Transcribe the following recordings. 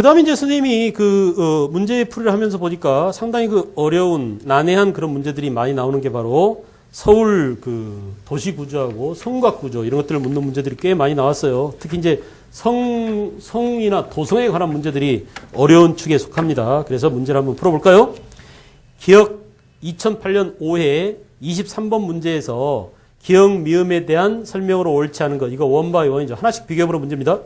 그 다음에 이제 선생님이 그, 어, 문제 풀이를 하면서 보니까 상당히 그 어려운, 난해한 그런 문제들이 많이 나오는 게 바로 서울 그 도시 구조하고 성곽 구조 이런 것들을 묻는 문제들이 꽤 많이 나왔어요. 특히 이제 성, 성이나 도성에 관한 문제들이 어려운 축에 속합니다. 그래서 문제를 한번 풀어볼까요? 기억 2008년 5회 23번 문제에서 기억 미음에 대한 설명으로 옳지 않은 것 이거 원바이 원이죠. 하나씩 비교해보는 문제입니다.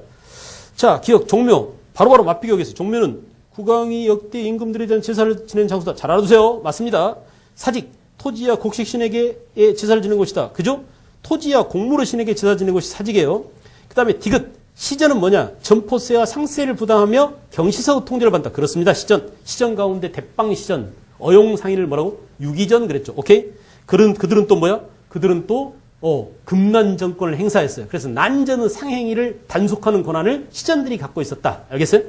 자, 기억 종묘 바로바로 맞비교하겠습니다. 종묘는 국왕이 역대 임금들에 대한 제사를 지낸 장소다. 잘 알아두세요. 맞습니다. 사직 토지와 곡식 신에게 제사를 지낸 곳이다. 그죠? 토지와 곡물의 신에게 제사 지낸 곳이 사직이에요. 그 다음에 디귿 시전은 뭐냐? 점포세와 상세를 부담하며 경시서 통제를 받는다. 그렇습니다. 시전. 시전 가운데 대빵 시전. 어용상인을 뭐라고? 유기전 그랬죠. 오케이? 그들은, 그들은 또 뭐야? 그들은 또, 어, 금난 정권을 행사했어요. 그래서 난전의 상행위를 단속하는 권한을 시전들이 갖고 있었다. 알겠어요?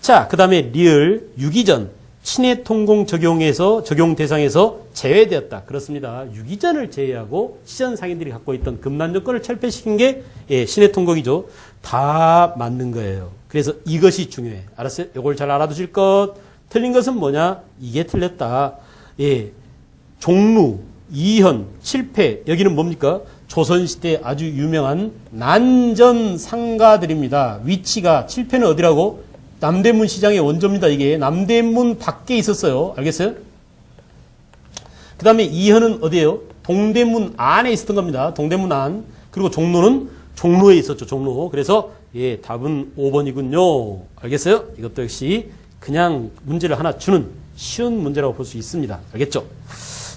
자, 그 다음에 리을, 유기전. 친해 통공 적용에서, 적용 대상에서 제외되었다. 그렇습니다. 유기전을 제외하고 시전 상인들이 갖고 있던 금난 정권을 철폐시킨 게, 예, 신해 통공이죠. 다 맞는 거예요. 그래서 이것이 중요해. 알았어요? 이걸 잘 알아두실 것. 틀린 것은 뭐냐? 이게 틀렸다. 예. 종루, 이현, 칠패. 여기는 뭡니까? 조선시대 아주 유명한 난전 상가들입니다. 위치가, 칠패는 어디라고? 남대문 시장의 원조입니다. 이게 남대문 밖에 있었어요. 알겠어요? 그 다음에 이현은 어디예요? 동대문 안에 있었던 겁니다. 동대문 안. 그리고 종로는 종로에 있었죠. 종로. 그래서 예, 답은 5번이군요. 알겠어요? 이것도 역시 그냥 문제를 하나 주는 쉬운 문제라고 볼 수 있습니다. 알겠죠?